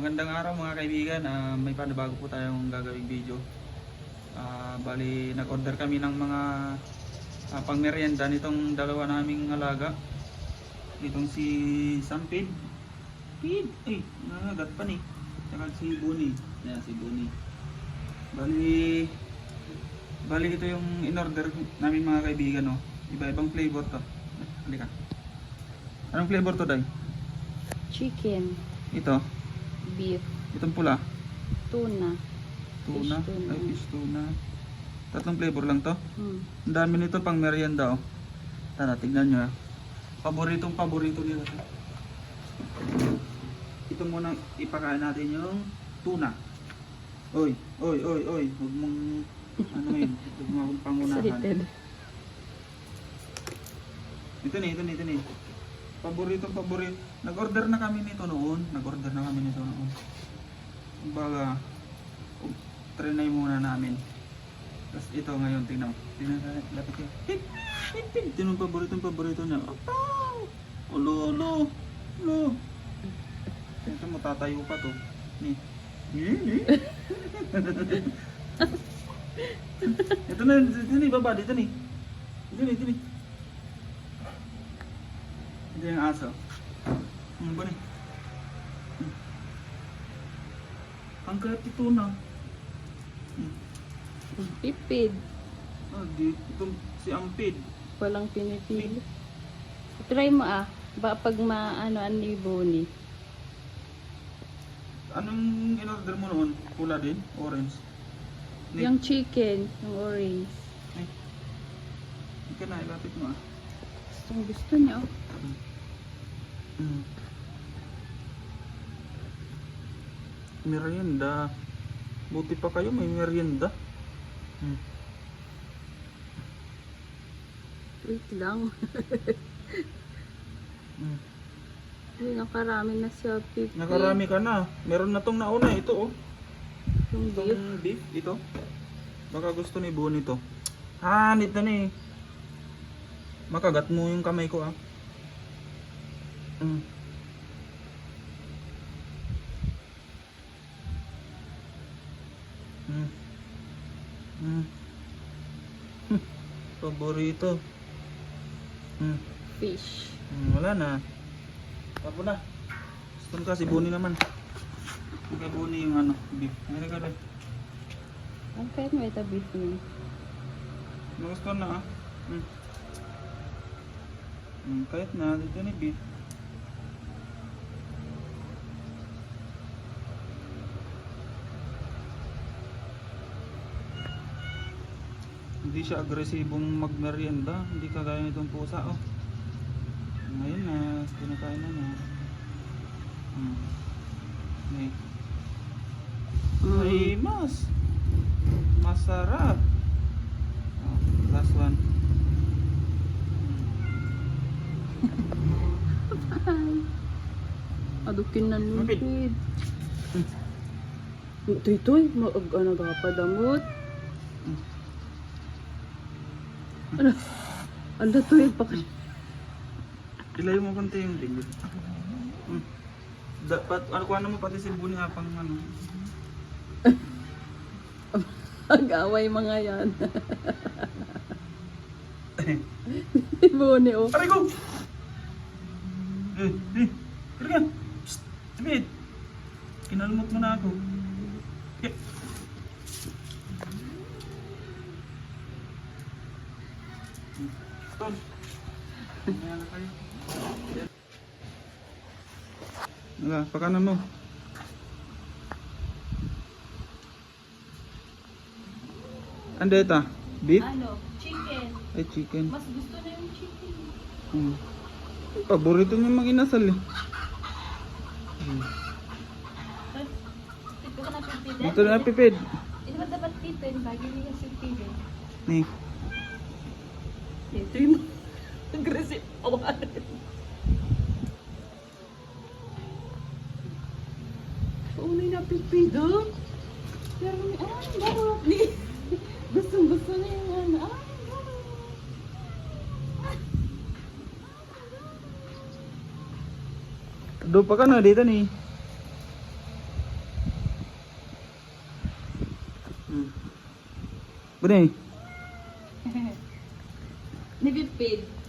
Magandang araw mga kaibigan. Ah, may panabago po tayong gagawing video. Ah, bali, nag-order kami ng mga uh, pangmerienda nitong dalawa naming alaga. Itong si Sampid. Pid! Ay, nangagat pa ni. Saka si Buni. Yan, si Buni. Bali, bali ito yung in-order namin mga kaibigan. No? Iba-ibang flavor to. Halika. Anong flavor to, Day? Chicken, Ito. Beef, Itong pula. tuna. Tuna. Fish tuna. Ay, fish tuna. Tatlong flavor lang to. Hmm. Ang dami nito pang merienda oh. Tara, tignan nyo ah. Paboritong paborito nila to. Ito muna ipakain natin yung tuna. Oy, oy, oy, oy. Huwag mong ano yun. Huwag mo akong pangunahan. Ito ni, ito ni, ito ni. Paboritong paborit. Nag-order na kami nito noon. Nag-order na kami nito noon. Kumbaga, um, trinay muna namin. Tapos ito ngayon, tingnan mo. Tingnan natin, lapit ka. Hip, hip, hip. Tingnan mo paboritong paborito niya. Opaw! Ulo, ulo, ulo. Ito mo, tatayo pa to. Ni. Ito na, ito ni, baba, dito ni. Dito ni, dito ni. Ito yung aso. Ano ba? Hmm. Ang kalat ito na. Hmm. Pipid. Ah, di, itong si Ampid. Walang pinipili. Try mo ah. Ba pag maano ano ni Bonnie. Anong in-order mo noon? Pula din? Orange? Ni- Yung chicken, yung orange. Ay. Hindi ka na, ilapit mo ah. Gustong gusto niya oh. Mm. Merienda. Buti pa kayo may merienda. Mm. Wait lang. Mm. Uy, nakarami na siya pipid. Nakarami ka na. Meron na tong nauna. Ito oh. Yung beef. Itong beef. Ito. Baka gusto ni to. Ah, nito na eh. Makagat mo yung kamay ko ah. Mm. Mm. Mm. Paborito. Mm. Fish. Mm, wala na. Tapo na. Gusto ka si Bonnie naman. Kaya Bonnie yung ano, beef. Ano ka rin? Ang kahit may ita beef niya. Gusto na ah. Mm. Mm, kahit na, dito ni beef. Hindi siya agresibong magmerienda, hindi kagaya nitong pusa oh. Ngayon na, kinakain na na. Hmm. May, may mas. Masarap. Oh, last one. Adukin na Mapid. lupid. Ito ito eh. Mag ano ka padamot. Ano to eh? Pak- Ilayo mo konti yung tingin. Hmm. Dapat, ano kuha mo pati si Buni apang ano. Mag-away mga yan. Bone oh. Aray ko! Eh, eh, tira ka! Psst! Kinalmot mo na ako. Eh. Ton. Mamaya na kayo. Wala, pakanan mo. Ano ito? Beef? Ano? Chicken. Ay, chicken. Mas gusto na yung chicken. Hmm. Paborito niya mag-inasal eh. Hmm. Dito ka na pipili. Dito na pipid. Ito ba dapat dito bagay niya sa pipili? Ni. Ito yung Nag-receive ako nga rin. Paunay na pipido. Pero may, ah, barok ni. Gustong gusto na yung ano. Ah, Doon pa ka na dito ni. Hmm. Bune. Nagipid.